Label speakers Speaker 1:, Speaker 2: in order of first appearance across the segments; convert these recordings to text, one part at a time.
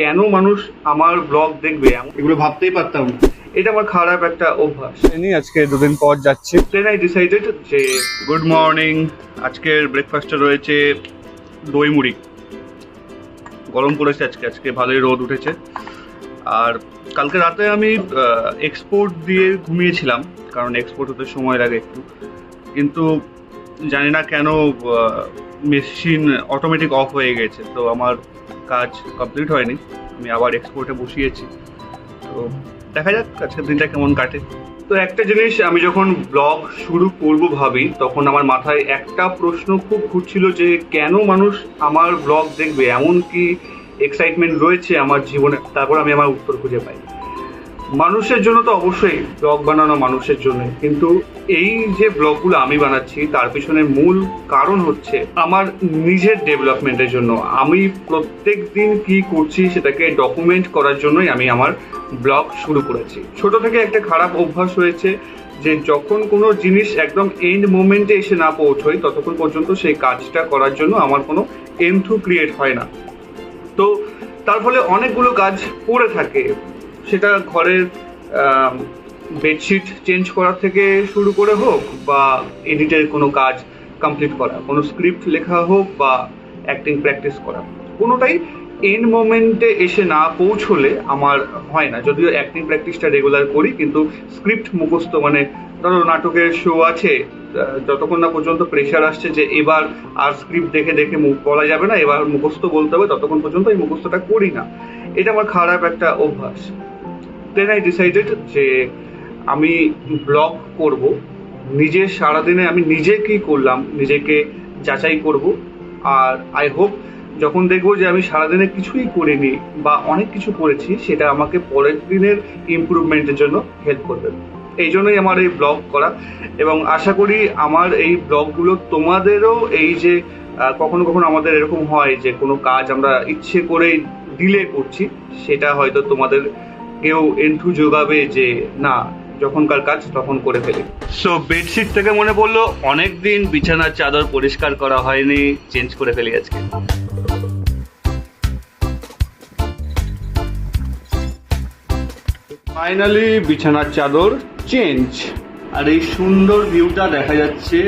Speaker 1: কেন মানুষ আমার ব্লগ দেখবে? এগুলো ভাবতেই পারতাম। না। এটা আমার খারাপ একটা অভ্যাস।
Speaker 2: নিই আজকে দুদিন পর যাচ্ছি।
Speaker 1: দেন আই ডিসাইডেড যে গুড মর্নিং আজকের ব্রেকফাস্টে রয়েছে দই মুড়ি। গরম পড়েছে আজকে আজকে ভালোই রোদ উঠেছে। আর কালকে রাতে আমি এক্সপোর্ট দিয়ে ঘুমিয়েছিলাম কারণ এক্সপোর্ট হতে সময় লাগে একটু। কিন্তু জানি না কেন মেশিন অটোমেটিক অফ হয়ে গেছে, তো আমার কাজ কমপ্লিট হয়নি, আমি আবার এক্সপোর্টে বসিয়েছি। তো দেখা যাক, আজকের দিনটা কেমন কাটে। তো একটা জিনিস আমি যখন ব্লগ শুরু করব ভাবি, তখন আমার মাথায় একটা প্রশ্ন খুব ঘুরছিল যে, কেন মানুষ আমার ব্লগ দেখবে? এমন কি এক্সাইটমেন্ট রয়েছে আমার জীবনে? তারপর আমি আমার উত্তর খুঁজে পাই। মানুষের জন্য তো অবশ্যই ব্লগ বানানো মানুষের জন্য। কিন্তু এই যে ব্লগগুলো আমি বানাচ্ছি, তার পিছনে মূল কারণ হচ্ছে আমার নিজের ডেভেলপমেন্টের জন্য। আমি প্রত্যেক দিন কি করছি সেটাকে ডকুমেন্ট করার জন্যই আমি আমার ব্লগ শুরু করেছি। ছোট থেকে একটা খারাপ অভ্যাস হয়েছে যে যখন কোনো জিনিস একদম এন্ড মোমেন্টে এসে না পৌঁছয়, ততক্ষণ পর্যন্ত সেই কাজটা করার জন্য আমার কোনো এন্থু ক্রিয়েট হয় না। তো তার ফলে অনেকগুলো কাজ পড়ে থাকে। সেটা ঘরের বেডশিট চেঞ্জ করা থেকে শুরু করে হোক বা এডিটের কোনো কাজ কমপ্লিট করা, কোনো স্ক্রিপ্ট লেখা হোক বা অ্যাক্টিং প্র্যাকটিস করা, কোনোটাই এন্ড মোমেন্টে এসে না পৌঁছলে আমার হয় না। যদিও অ্যাক্টিং প্র্যাকটিসটা রেগুলার করি, কিন্তু স্ক্রিপ্ট মুখস্থ মানে ধরো নাটকের শো আছে যতক্ষণ না পর্যন্ত প্রেশার আসছে যে এবার আর স্ক্রিপ্ট দেখে দেখে মুখ বলা যাবে না, এবার মুখস্থ বলতে হবে, ততক্ষণ পর্যন্ত এই মুখস্থটা করি না। এটা আমার খারাপ একটা অভ্যাস। দেন আই ডিসাইডেড যে আমি ব্লগ করব। নিজে সারাদিনে আমি নিজে কি করলাম, নিজেকে যাচাই করব। আর আই হোপ যখন দেখব যে আমি সারাদিনে কিছুই করিনি বা অনেক কিছু করেছি, সেটা আমাকে পরের দিনের ইমপ্রুভমেন্টের জন্য হেল্প করবে। এই জন্যই আমার এই ব্লগ করা। এবং আশা করি আমার এই ব্লগগুলো তোমাদেরও এই যে কখনো কখনো আমাদের এরকম হয় যে কোনো কাজ আমরা ইচ্ছে করেই ডিলে করছি, সেটা হয়তো তোমাদের কেউ এন্থু যোগাবে যে না যখনকার কাজ তখন করে ফেলে। সো বেডশিট থেকে মনে পড়ল অনেক দিন বিছানার চাদর পরিষ্কার করা হয়নি চেঞ্জ করে ফেলি আজকে। ফাইনালি বিছানার চাদর চেঞ্জ আর এই সুন্দর ভিউটা দেখা যাচ্ছে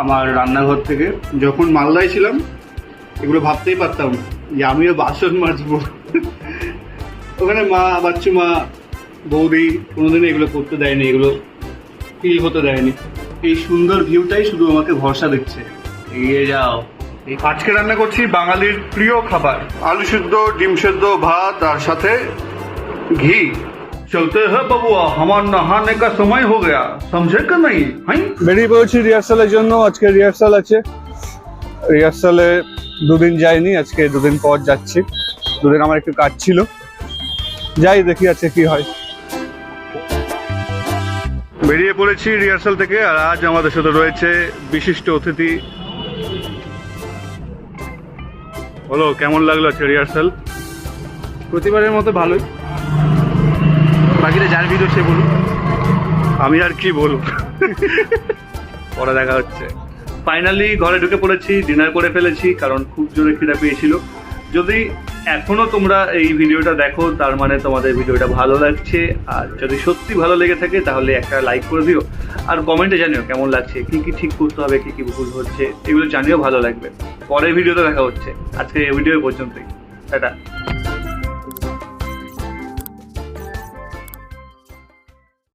Speaker 1: আমার রান্নাঘর থেকে। যখন মালদায় ছিলাম এগুলো ভাবতেই পারতাম যে আমিও বাসন মাজবো। ওখানে মা বাচ্চু মা বৌদি কোনোদিন এগুলো করতে দেয়নি এগুলো ফিল হতে দেয়নি। এই সুন্দর ভিউটাই শুধু আমাকে ভরসা দিচ্ছে। এগিয়ে যাও। আজকে রান্না করছি বাঙালির প্রিয় খাবার। আলু সিদ্ধ ডিম সেদ্ধ ভাত আর সাথে ঘি। চলতে হে বাবুয়া আমার নহানে কা সময় হো গয়া। সমঝে কা নাই? হাই
Speaker 2: বেরিয়ে পড়েছি রিহার্সালের জন্য আজকে রিহার্সাল আছে। রিহার্সালে দুদিন যাইনি আজকে দুদিন পর যাচ্ছি। দুদিন আমার একটু কাজ ছিল। যাই দেখি আছে কি হয়।
Speaker 1: বেরিয়ে পড়েছি রিহার্সাল থেকে আর আজ আমাদের সাথে রয়েছে বিশিষ্ট অতিথি। বলো কেমন লাগল আজকে রিহার্সাল
Speaker 3: প্রতিবারের মতো ভালোই। বাকিটা যার ভিডিও সে বলুন
Speaker 1: আমি আর কি বলব? পরে দেখা হচ্ছে। ফাইনালি ঘরে ঢুকে পড়েছি ডিনার করে ফেলেছি কারণ খুব জোরে খিদা পেয়েছিল। যদি এখনও তোমরা এই ভিডিওটা দেখো, তার মানে তোমাদের ভিডিওটা ভালো লাগছে। আর যদি সত্যি ভালো লেগে থাকে, তাহলে একটা লাইক করে দিও। আর কমেন্টে জানিও কেমন লাগছে, কি কি ঠিক করতে হবে, কি কি ভুল হচ্ছে, এগুলো জানিও ভালো লাগবে। পরের ভিডিওতে দেখা হচ্ছে। আজকে এই ভিডিও পর্যন্তই। টাটা।